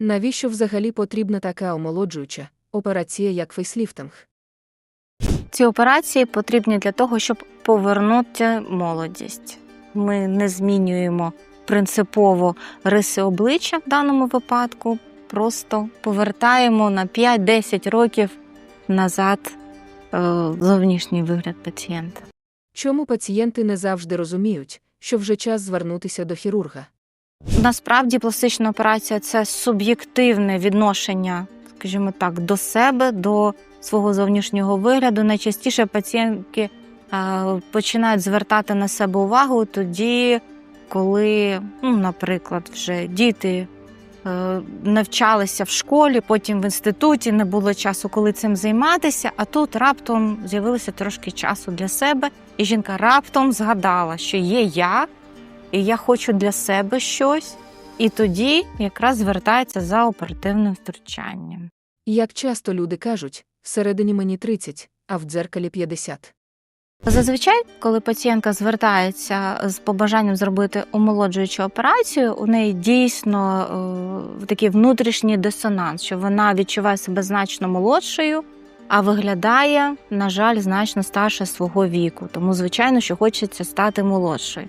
Навіщо взагалі потрібна така омолоджуюча операція, як фейсліфтинг? Ці операції потрібні для того, щоб повернути молодість. Ми не змінюємо принципово риси обличчя в даному випадку, просто повертаємо на 5-10 років назад е, зовнішній вигляд пацієнта. Чому пацієнти не завжди розуміють, що вже час звернутися до хірурга? Насправді пластична операція це суб'єктивне відношення, скажімо так, до себе, до свого зовнішнього вигляду. Найчастіше пацієнтки е, починають звертати на себе увагу тоді, коли, ну, наприклад, вже діти е, навчалися в школі, потім в інституті не було часу, коли цим займатися. А тут раптом з'явилося трошки часу для себе, і жінка раптом згадала, що є я, і я хочу для себе щось. І тоді якраз звертається за оперативним втручанням. Як часто люди кажуть, всередині мені 30, а в дзеркалі 50. Зазвичай, коли пацієнтка звертається з побажанням зробити омолоджуючу операцію, у неї дійсно е, такий внутрішній дисонанс, що вона відчуває себе значно молодшою, а виглядає, на жаль, значно старше свого віку. Тому, звичайно, що хочеться стати молодшою.